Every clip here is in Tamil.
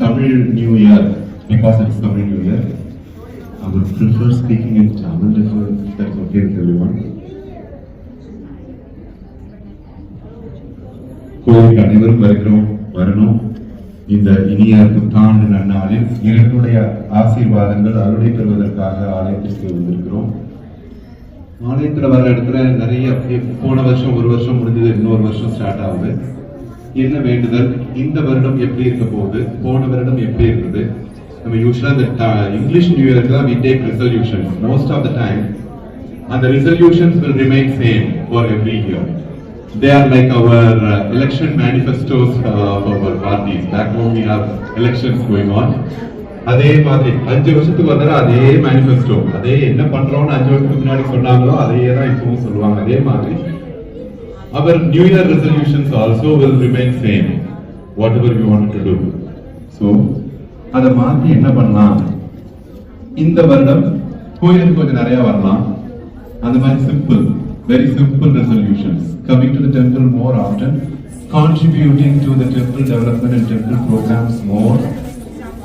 Tamil New Year, because it's Tamil New Year, I would prefer speaking in Tamil if uh, that's okay with everyone. கோவிலுக்கு அனைவரும் வருகிறோம் வரணும். இந்த இனிய புத்தாண்டு நன்னாளில் இறைவனுடைய ஆசீர்வாதங்கள் அருளை பெறுவதற்காக ஆலயத்திற்கு வந்திருக்கிறோம். ஆலயத்தில் வர இடத்துல நிறைய போன வருஷம் ஒரு வருஷம் முடிஞ்சது இன்னொரு வருஷம் ஸ்டார்ட் ஆகுது. என்ன வேண்டுதல்? இந்த வருடம் எப்படி இருக்க போகுது? போன வருடம் எப்படி இருந்தது? நம்ம யூஸ்வலா இந்த இங்கிலீஷ் நியூ இயர்க்கு தான் we take resolution most of the time அந்த resolutions will remain same for every year they are like our uh, election manifestos uh, of our parties. Back home we have elections going on. அதே மாதிரி அஞ்சு வருஷத்துக்கு வந்தாலும் அதே மேனிஃபெஸ்டோ அதே என்ன பண்றோம்னு அஞ்சு வருஷத்துக்கு முன்னாடி சொன்னாங்களோ அதே தான் இப்பவும் சொல்லுவாங்க. அதே மாதிரி our new year resolutions also will remain same whatever you want to do so அதை மாத்தி என்ன பண்ணலாம் இந்த வருடம் கோயிலுக்கு கொஞ்சம் நிறைய வரலாம் அந்த மாதிரி simple very simple resolutions coming to the temple more often contributing to the temple development and temple programs more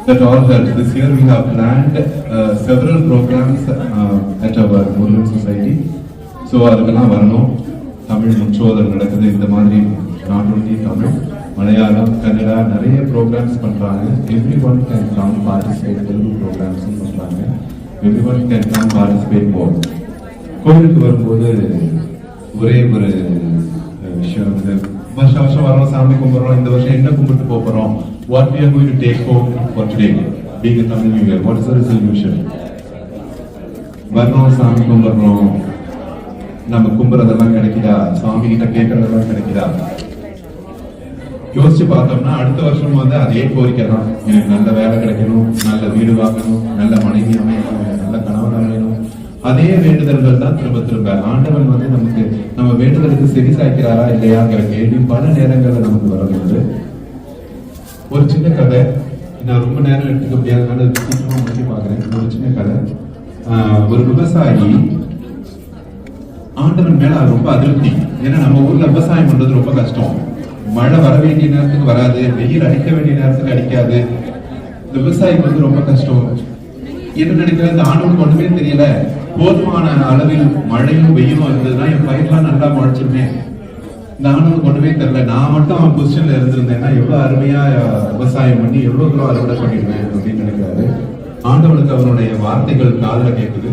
that all helps. This year we have planned uh, several programs uh, at our Muslim society. So அதுக்கெல்லாம் வரணும் தமிழ் முற்றோதல் நடக்குது. இந்த மாதிரி நாட் ஒன்லி தமிழ் மலையாளம் கன்னடா நிறைய ப்ரோக்ராம்ஸ் பண்றாங்க. Everyone can come participate Telugu ப்ரோக்ராம்ஸும் பண்றாங்க everyone can come participate more கோவிலுக்கு வரும்போது ஒரே ஒரு விஷயம் வந்து வருஷம் வருஷம் வரோம் சாமி கும்பிடுறோம் இந்த வருஷம் என்ன கும்பிட்டு போறோம்? What we are going to take home for today being Tamil new year what is is வர்றோம் சாமி கும்பிடுறோம். நம்ம கும்புறதெல்லாம் கிடைக்குதா? சாமி கிட்ட கேட்கறதெல்லாம் கிடைக்குதா? யோசிச்சு பார்த்தோம்னா அடுத்த வருஷம் வந்து அதே கோரிக்கை தான். எனக்கு நல்ல வேலை கிடைக்கணும் நல்ல வீடு வாங்கணும் நல்ல மனைவி அமையணும் நல்ல கணவன் அமையணும். அதே வேண்டுதல்கள் தான் திரும்ப திரும்ப. ஆண்டவன் வந்து நமக்கு நம்ம வேண்டுதலுக்கு செவி சாய்க்கிறாரா இல்லையாங்கிற கேள்வி பல நேரங்கள்ல நமக்கு வருகிறது ஒரு சின்ன கதை. நான் ரொம்ப நேரம் எடுத்துக்க முடியாதனால சீக்கிரமா முடிச்சு பாக்குறேன் ஒரு சின்ன கதை. ஆஹ் ஒரு விவசாயி ஆண்டவன் மேல ரொம்ப அதிருப்தி. ஏன்னா நம்ம ஊர்ல விவசாயம் பண்றது ரொம்ப கஷ்டம். மழை வர வேண்டிய நேரத்துக்கு வராது வெயில் அடிக்க வேண்டிய நேரத்துக்கு அடிக்காது. இந்த விவசாயிக்கு வந்து ரொம்ப கஷ்டம். என்ன நினைக்கிறது இந்த ஆண்டவனுக்கு ஒண்ணுமே தெரியல. போதுமான அளவில் மழையும் வெயிலும் இருந்ததுன்னா என் பயிர்லாம் நல்லா முளைச்சிருமே. இந்த ஆண்டவனுக்கு ஒண்ணுமே தெரியல. நான் மட்டும் அவன் பொசிஷன்ல இருந்திருந்தேன்னா எவ்வளவு அருமையா விவசாயம் பண்ணி எவ்வளவு தூரம் அறுவடை பண்ணிடுவேன் அப்படின்னு நினைக்கிறாரு. ஆண்டவனுக்கு அவனுடைய வார்த்தைகள் காதல கேட்குது.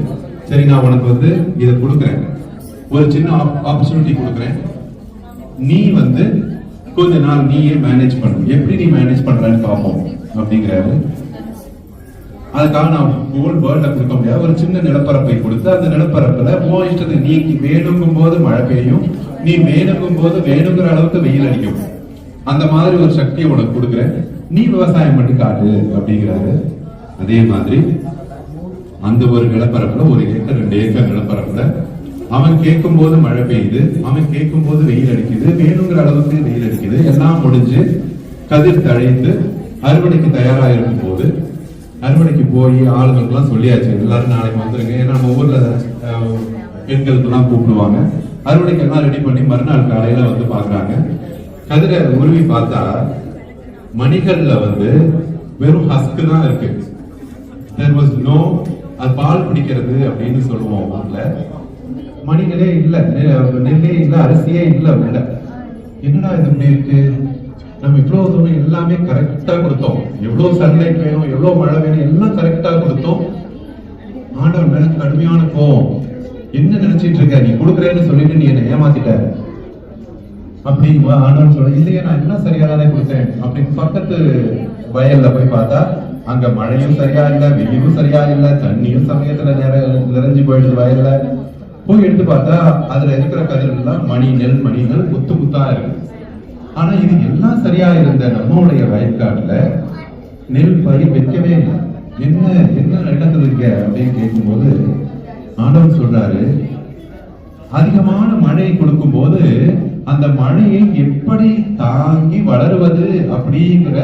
சரி நான் உனக்கு வந்து இதை கொடுக்குறேன். ஒரு சின்ன ஆப்பர்ச்சுனிட்டி கொடுக்குறேன். நீ வந்து கொஞ்ச நாள் நீயே மேனேஜ் பண்ணு எப்படி நீ மேனேஜ் பண்றன்னு பார்ப்போம் அப்படிங்கிறாரு. அதுக்காக நான் ஹோல் வேர்ல்ட கொடுக்க முடியாது. ஒரு சின்ன நிலப்பரப்பை கொடுத்து அந்த நிலப்பரப்புல உன் இஷ்டத்தை நீ வேணுங்கும் போது மழை பெய்யும். நீ வேணுங்கும் போது வேணுங்கிற அளவுக்கு வெயில் அடிக்கும். அந்த மாதிரி ஒரு சக்தியை உனக்கு கொடுக்குறேன். நீ விவசாயம் பண்ணி காட்டு அப்படிங்கிறாரு. அதே மாதிரி அந்த ஒரு நிலப்பரப்புல ஒரு ஏக்கர் ரெண்டு ஏக்கர் நிலப்பரப்புல அவன் கேட்கும் போது மழை பெய்யுது அவன் கேட்கும் போது வெயில் அடிக்குது வேணுங்கிற அளவுக்கு வெயில் அடிக்குது. எல்லாம் முடிஞ்சு கதிர் தழைத்து அறுவடைக்கு தயாரா இருக்கும் போது அறுவடைக்கு போய் ஆளுங்களுக்கெல்லாம் சொல்லியாச்சு எல்லாரும் நாளைக்கு வந்துருங்க. ஏன்னா நம்ம ஊர்ல பெண்களுக்கு பெண்களுக்கெல்லாம் கூப்பிடுவாங்க. அறுவடைக்கு எல்லாம் ரெடி பண்ணி மறுநாள் காலையில வந்து பாக்குறாங்க கதிரை உருவி பார்த்தா மணிகள்ல வந்து வெறும் ஹஸ்க் தான் இருக்கு. There வாஸ் நோ அது பால் குடிக்கிறது அப்படின்னு சொல்லுவோம் ஊர்ல. மணிகளே இல்லை நெ- நெல்லே இல்லை அரிசியே இல்லை உள்ள என்னடா இது இப்படி இருக்கு? நம்ம இவ்வளவு தூரம் எல்லாமே கரெக்டா கொடுத்தோம். எவ்வளவு சன்லைட் வேணும் எவ்வளவு மழை வேணும் எல்லாம் கரெக்டா கொடுத்தோம். ஆண்டவன் மேல கடுமையான கோவம் என்ன நினைச்சிட்டு இருக்க? நீ கொடுக்குறேன்னு சொல்லிட்டு நீ என்ன ஏமாத்திட்ட. அப்படின்னு ஆண்டவன் சொல்ல இல்லையே நான் எல்லாம் சரியா தானே கொடுத்தேன். அப்படின்னு பக்கத்து வயல்ல போய் பார்த்தா அங்க மழையும் சரியா இல்லை வெயிலும் சரியா இல்லை தண்ணியும் சமயத்துல நிறைய நிறைஞ்சு போயிடுது வயல்ல. போய் எடுத்து பார்த்தா அதுல இருக்கிற கதிர் எல்லாம் மணி நெல் மணிகள் குத்து குத்தா இருக்கு. ஆனா இது எல்லாம் சரியா இருந்த நம்மளுடைய வயற்காட்டுல நெல் பயிர் வைக்கவே இல்லை. என்ன என்ன நடந்தது இங்க அப்படின்னு கேட்கும்போது ஆண்டவர் சொல்றாரு அதிகமான மழை கொடுக்கும் போது அந்த மழையை எப்படி தாங்கி வளருவது? அப்படிங்கிற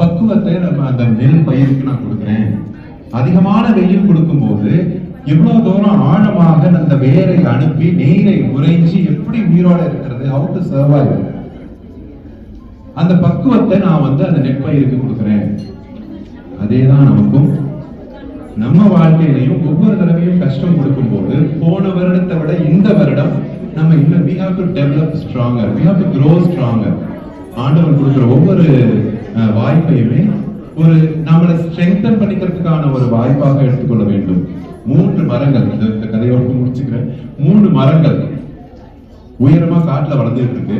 பக்குவத்தை நம்ம அந்த நெல் பயிருக்கு நான் கொடுக்குறேன். அதிகமான வெயில் கொடுக்கும் போது இவ்வளவு தூரம் ஆழமாக அந்த வேரை அனுப்பி நீரை உறைஞ்சி எப்படி உயிரோட இருக்கிறது? How to survive? அந்த பக்குவத்தை நான் வந்து அந்த நெற்பயிருக்கு கொடுக்கிறேன். அதேதான் நமக்கும். நம்ம வாழ்க்கையிலையும் ஒவ்வொரு தடவையும் கஷ்டம் கொடுக்கும் போது போன வருடத்தை விட இந்த வருடம் நம்ம இன்னும் we have to develop stronger we have to grow stronger ஆண்டவர் கொடுக்குற ஒவ்வொரு அஹ், வாய்ப்பையுமே ஒரு நம்மளை ஸ்ட்ரெங்தன் பண்ணிக்கிறதுக்கான ஒரு வாய்ப்பாக எடுத்துக்கொள்ள வேண்டும். மூன்று மரங்கள் இந்த இந்த கதையோட முடிச்சுக்கிறேன். மூன்று மரங்கள் உயரமா காட்டுல வளர்ந்துட்டு இருக்கு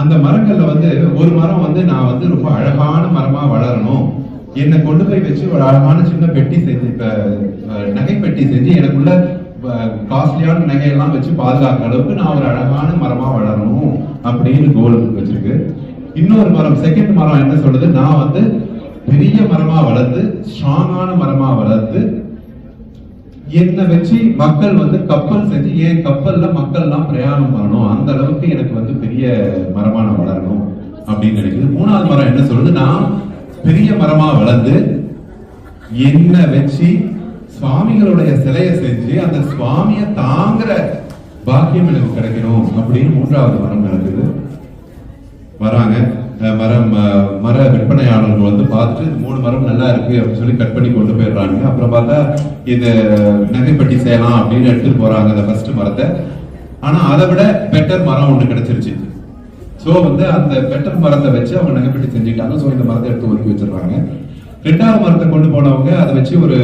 அந்த மரங்கள்ல வந்து ஒரு மரம் வந்து நான் வந்து ரொம்ப அழகான மரமா வளரணும். என்னை கொண்டு போய் வச்சு ஒரு அழகான சின்ன பெட்டி செஞ்சு இப்ப நகை பெட்டி செஞ்சு எனக்குள்ள காஸ்ட்லியான நகையெல்லாம் வச்சு பாதுகாக்கிற அளவுக்கு நான் ஒரு அழகான மரமா வளரணும் அப்படின்னு கோல் வச்சிருக்கு. இன்னொரு மரம் செகண்ட் மரம் என்ன சொல்றது நான் வந்து பெரிய மரமா வளர்ந்து ஸ்ட்ராங்கான மரமா வளர்ந்து என்னை வச்சு மக்கள் வந்து கப்பல் செஞ்சு என் கப்பல்ல மக்கள் எல்லாம் பிரயாணம் பண்ணணும்? அந்த அளவுக்கு எனக்கு வந்து பெரிய மரமா நான் வளரணும் அப்படின்னு நினைக்குது. மூணாவது மரம் என்ன சொல்லுது? நான் பெரிய மரமா வளர்ந்து என்னை வச்சு சுவாமிகளுடைய சிலையை செஞ்சு அந்த சுவாமியை தாங்குற பாக்கியம் எனக்கு கிடைக்கணும் அப்படின்னு மூன்றாவது மரம் நடக்குது. வராங்க. மரம் மர விற்பனையாளர்கள் வந்து பார்த்துட்டு மூணு மரம் நல்லா இருக்கு அப்படின்னு சொல்லி கட் பண்ணி கொண்டு போயிடுறாங்க. அப்புறம் பார்த்தா இது நகைப்பட்டி செய்யலாம் அப்படின்னு எடுத்துட்டு போறாங்க அந்த ஃபர்ஸ்ட் மரத்தை. ஆனா அதை விட பெட்டர் மரம் ஒன்று கிடைச்சிருச்சு. சோ வந்து அந்த பெட்டர் மரத்தை வச்சு அவங்க நகைப்பட்டி செஞ்சுட்டாங்க சோ இந்த மரத்தை எடுத்து ஒதுக்கி வச்சிடுறாங்க. ரெண்டாவது மரத்தை கொண்டு போனவங்க அதை வச்சு ஒரு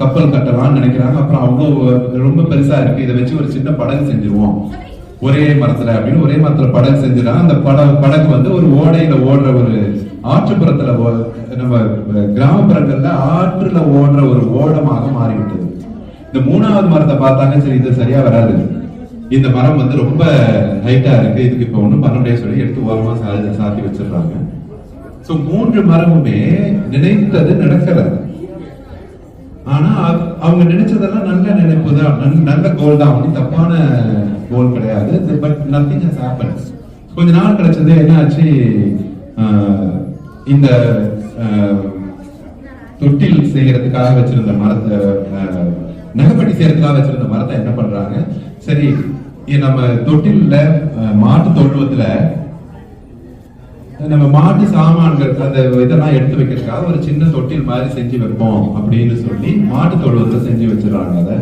கப்பல் கட்டலாம்னு நினைக்கிறாங்க. அப்புறம் அவ்வளோ ரொம்ப பெருசா இருக்கு. இதை வச்சு ஒரு சின்ன படகு செஞ்சிருவோம். ஒரே மரத்துல அப்படின்னு ஒரே மரத்துல படகு செஞ்சிடா அந்த பட படகு வந்து ஒரு ஓடையில ஓடுற ஒரு ஆற்றுப்புறத்துல ஓ- நம்ம கிராமப்புறங்கள்ல ஆற்றுல ஓடுற ஒரு ஓடமாக மாறிவிட்டது. இந்த மூணாவது மரத்தை பார்த்தாங்க சரி இது சரியா வராது. இந்த மரம் வந்து ரொம்ப ஹைட்டா இருக்கு. இதுக்கு இப்ப ஒண்ணும் பண்ண முடியாது சொல்லி எடுத்து ஓரமா சா- சாத்தி வச்சிடுறாங்க. சோ மூன்று மரமுமே நினைத்தது நடக்கிறது ஆனா அவங்க நினைச்சதெல்லாம் நல்ல நினைப்பு தான். நல்ல- கோல் தான். தப்பான கோல் கிடையாது. பட் நத்திங் ஹஸ் ஹேப்பன்ஸ் கொஞ்ச நாள் கிடைச்சது என்ன ஆச்சு ஆஹ், இந்த தொட்டில் செய்யறதுக்காக வச்சிருந்த மரத்தை நகைப்பட்டி செய்யறதுக்காக வச்சிருந்த மரத்தை என்ன பண்றாங்க? சரி நம்ம தொட்டில ஆஹ், மாட்டு தொழுவத்துல நம்ம மாட்டு சாமான்கள் அந்த இதெல்லாம் எடுத்து வைக்கிறதுக்காக ஒரு சின்ன தொட்டில் மாதிரி செஞ்சு வைப்போம் அப்படின்னு சொல்லி மாட்டு தொழுவத்துல செஞ்சு வச்சிடறாங்க அதை.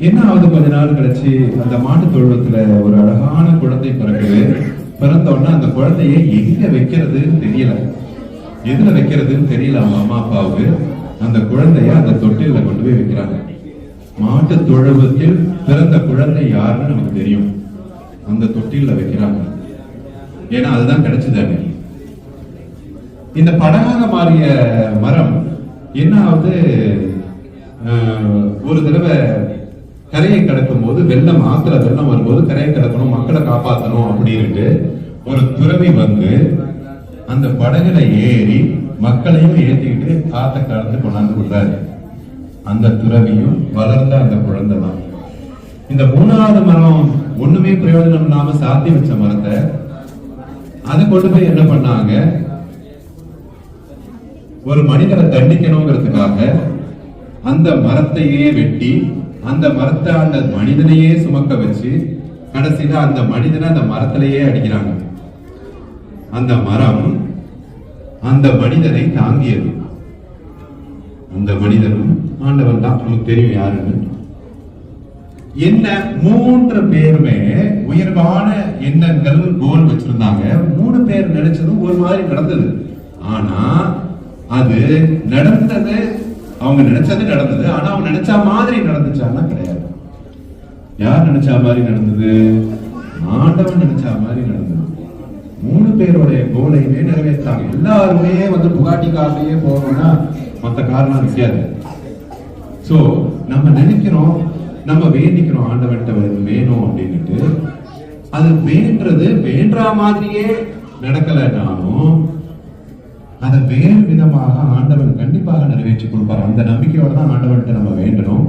என்ன ஆகுது கொஞ்ச நாள் கழிச்சு அந்த மாட்டு தொழுவத்துல ஒரு அழகான குழந்தை பிறக்குது. பிறந்த உடனே அந்த குழந்தைய எங்க வைக்கிறதுன்னு தெரியல. எதுல வைக்கிறதுன்னு தெரியல அவங்க அம்மா அப்பாவுக்கு. அந்த குழந்தைய அந்த தொட்டில கொண்டு போய் வைக்கிறாங்க. மாட்டு தொழுவத்தில் பிறந்த குழந்தை யாருன்னு நமக்கு தெரியும். அந்த தொட்டில வைக்கிறாங்க. ஏன்னா அதுதான் கிடைச்சது இந்த படகாக மாறிய மரம் என்ன ஆகுது ஆஹ், ஒரு தடவை கரையை கடக்கும் போது வெள்ளம் ஆத்துல வெள்ளம் வரும்போது கரையை கடக்கணும் மக்களை காப்பாற்றணும் அப்படின்ட்டு ஒரு துறவி வந்து அந்த படகுல ஏறி மக்களையும் ஏற்றிக்கிட்டு காத்த கடந்து கொண்டாந்து விடுறாரு. அந்த துறவியும் வளர்ந்த அந்த குழந்தை தான். இந்த மூணாவது மரம் ஒண்ணுமே பிரயோஜனம் இல்லாம சாத்தி வச்ச மரத்தை அதை கொண்டு போய் என்ன பண்ணாங்க? ஒரு மனிதரை தண்டிக்கணுங்கிறதுக்காக அந்த மரத்தையே வெட்டி அந்த மரத்தை அந்த மனிதனையே சுமக்க வச்சு கடைசியில அந்த மனிதனை அந்த மரத்திலேயே அடிக்கிறாங்க. அந்த மரம் அந்த மனிதனை தாங்கியது. அந்த மனிதனும் ஆண்டவன் தான். நமக்கு தெரியும் யாருன்னு. என்ன மூன்று பேருமே உயர்வான எண்ணங்கள் கோல் வச்சிருந்தாங்க. மூணு பேர் நினைச்சதும் ஒரு மாதிரி நடந்தது. ஆனா அது நடந்தது அவங்க நினைச்சது நடந்தது ஆனா அவங்க நினைச்ச மாதிரி நடந்துச்சான்னா கிடையாது. யார் நினைச்ச மாதிரி நடந்தது? ஆண்டவன் நினைச்ச மாதிரி நடந்தது. மூணு பேருடைய கோலையுமே நிறைவேற்றாங்க. எல்லாருமே வந்து புகாட்டி கார்லயே போகணும்னா மத்த காரணம் இருக்காது. சோ நம்ம நினைக்கிறோம் நம்ம வேண்டிக்கிறோம் ஆண்டவன் வேணும் அப்படின்னுட்டு. அது வேண்டது வேண்டா மாதிரியே நடக்கலைனாலும் அதை வேறு விதமாக ஆண்டவன் கண்டிப்பாக நிறைவேற்றி கொடுப்பார். அந்த நம்பிக்கையோட தான் ஆண்டவன்கிட்ட நம்ம வேண்டணும்.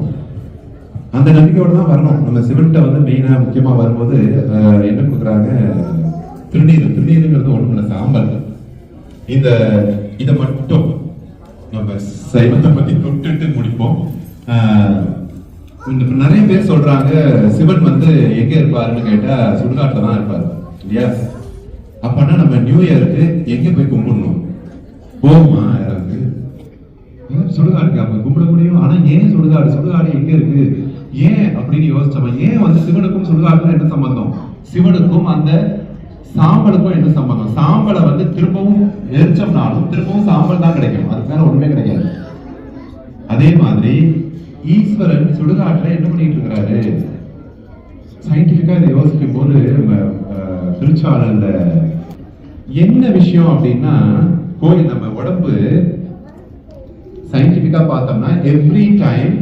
அந்த நம்பிக்கையோட தான் வரணும். நம்ம சிவன்கிட்ட வந்து மெயினா முக்கியமா வரும்போது என்ன கொடுக்குறாங்க? திருநீர். திருநீருங்கிறது ஒண்ணும் இல்லை சாம்பல். இந்த இதை மட்டும் நம்ம சைவத்தை பத்தி தொட்டுட்டு முடிப்போம். நிறைய பேர் சொல்றாங்க சிவன் வந்து எங்க இருப்பாருன்னு கேட்டா சுடுகாட்டுல தான் இருப்பாரு. இல்லையா? அப்பனா நம்ம நியூ இயருக்கு எங்க போய் கும்பிடணும்? போகுமா யாராவது ஏன் சுடுகாடுக்கு அவங்க கும்பிட முடியும். ஆனா ஏன் சுடுகாடு? சுடுகாடு எங்க இருக்கு? ஏன் அப்படின்னு யோசிச்சவன் ஏன் வந்து சிவனுக்கும் சுடுகாடுக்கும் என்ன சம்பந்தம்? சிவனுக்கும் அந்த சாம்பலுக்கும் என்ன சம்பந்தம்? சாம்பலை வந்து திரும்பவும் எரிச்சோம்னாலும் திரும்பவும் சாம்பல் தான் கிடைக்கும். அதுக்கு மேல ஒண்ணுமே கிடையாது. அதே மாதிரி ஈஸ்வரன் சுடுகாட்டுல என்ன பண்ணிட்டு இருக்கிறாரு சயின்டிபிக்கா இதை யோசிக்கும் போது திருச்சாளர்ல என்ன விஷயம் அப்படின்னா கோயில் நம்ம உடம்பு சயின்டிபிக்கா பார்த்தோம்னா every time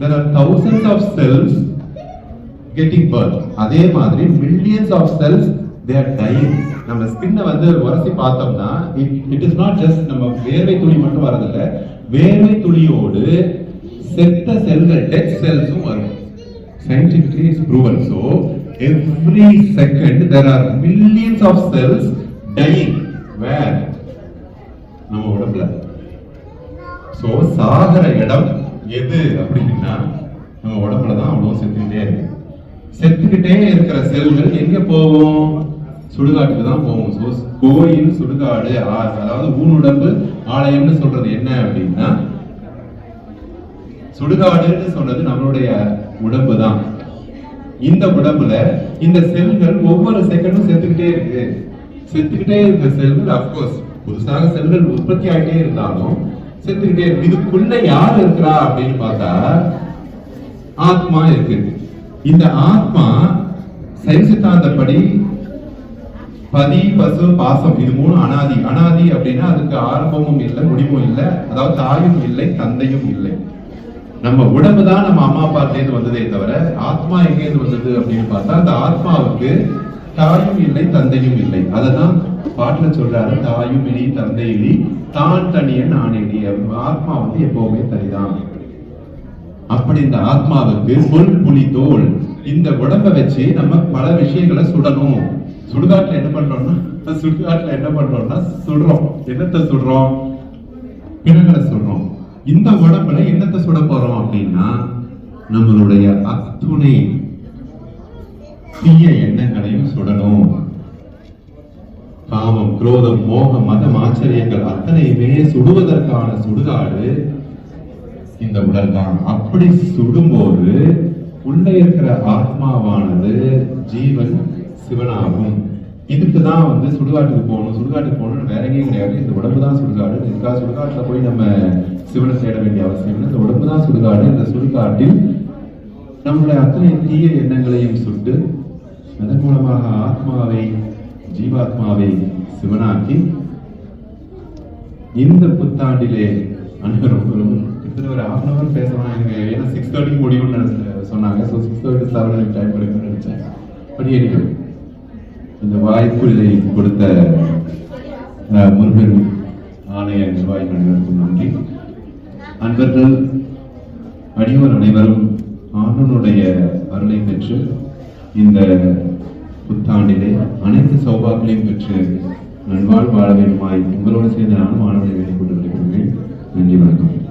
there are thousands of cells getting birth அதே மாதிரி millions of cells they are dying நம்ம ஸ்கின்னை வந்து உரசி பார்த்தோம்னா இட் இஸ் நாட் ஜஸ்ட் நம்ம வேர்வை துளி மட்டும் வரதில்ல வேர்வை துளியோடு செத்த செல்கள் டெட் செல்ஸும் வரும். Scientifically is proven so every second there are millions of cells dying. Where நம்ம உடம்புல. சோ சாகர இடம் எது அப்படின்னா நம்ம உடம்புல தான் அவ்வளவு செத்துக்கிட்டே இருக்கு. செத்துக்கிட்டே இருக்கிற செல்கள் எங்க போவோம் சுடுகாட்டுக்கு தான் போவோம் சோ கோயில் சுடுகாடு ஆ- அதாவது ஊனுடம்பு ஆலயம்னு சொல்றது என்ன அப்படின்னா சுடுகாடுன்னு சொன்னது நம்மளுடைய உடம்பு தான். இந்த உடம்புல இந்த செல்கள் ஒவ்வொரு செகண்டும் செத்துக்கிட்டே இருக்கு. செத்துக்கிட்டே இருக்கிற செல்கள் அப்கோர்ஸ் புதுசாக செல்கள் உற்பத்தி ஆகிட்டே இருந்தாலும் செத்துக்கிட்டே இருக்கு. இதுக்குள்ள யார் இருக்கிறா அப்படின்னு பார்த்தா ஆத்மா இருக்கு. இந்த ஆத்மா சைவ சித்தாந்தப்படி பதி பசு பாசம் இது மூணு அனாதி. அனாதி அப்படின்னா அதுக்கு ஆரம்பமும் இல்லை முடிவும் இல்லை. அதாவது தாயும் இல்லை தந்தையும் இல்லை. நம்ம உடம்பு தான் நம்ம அம்மா அப்பாட்டேந்து வந்ததே தவிர ஆத்மா எங்கேருந்து வந்தது அப்படின்னு பார்த்தா அந்த ஆத்மாவுக்கு தாயும் இல்லை தந்தையும் இல்லை. அதைதான் பாட்டுல சொல்றாரு தாயும் இனி தந்தை இனி தான் தனிய நான் இனி. ஆத்மா வந்து எப்பவுமே தனிதான். அப்படி இந்த ஆத்மாவுக்கு பொல் புலி தோல் இந்த உடம்ப வச்சு நம்ம பல விஷயங்களை சுடணும். சுடுகாட்டுல என்ன பண்றோம்னா சுடுகாட்டுல என்ன பண்றோம்னா சுடுறோம். என்னத்தை சுடுறோம்? பிணங்களை சுடுறோம். இந்த உடம்புல என்னத்தை சுட போறோம் அப்படின்னா நம்மளுடைய அத்துணை தீய எண்ணங்களையும் சுடணும். காமம் குரோதம் மோகம் மதம் ஆச்சரியங்கள் அத்தனையுமே சுடுவதற்கான சுடுகாடு இந்த உடல் தான் அப்படி சுடும்போது உள்ள இருக்கிற ஆத்மாவானது ஜீவன் சிவனாகும். இதுக்கு தான் வந்து சுடுகாட்டுக்கு போகணும் சுடுகாட்டுக்கு போகணும் வேற எங்கேயும் கிடையாது. இந்த உடம்பு தான் சுடுகாடு. இதுக்காக சுடுகாட்டுல போய் நம்ம சிவனை தேட வேண்டிய அவசியம் இல்லை. இந்த உடம்பு தான் சுடுகாடு. இந்த சுடுகாட்டில் நம்மளுடைய அத்தனை தீய எண்ணங்களையும் சுட்டு அதன் மூலமாக ஆத்மாவை ஜீவாத்மாவை சிவனாக்கி இந்த புத்தாண்டிலே அனைவரும் கிட்டத்தட்ட ஒரு ஹாஃப் அன் அவர் பேசலாம் எனக்கு ஏன்னா சிக்ஸ் தேர்ட்டிக்கு முடியும்னு சொன்னாங்க. ஸோ சிக்ஸ் தேர்ட்டி செவன் எனக்கு டைம் கிடைக்கும்னு நினைச்சேன். பட் எனக்கு இந்த வாய்ப்புகளை கொடுத்த அஹ், முருகன் ஆணைய நிர்வாகி அனைவருக்கும் நன்றி. அன்பர்கள் அடியோர் அனைவரும் ஆண்டனுடைய அருளை பெற்று இந்த புத்தாண்டிலே அனைத்து சௌபாக்களையும் பெற்று நன்வாழ் வாழ வேண்டுமாய் உங்களோடு சேர்ந்து நானும் ஆண்டவரை வேண்டிக் கொண்டு வருகிறேன். நன்றி வணக்கம்.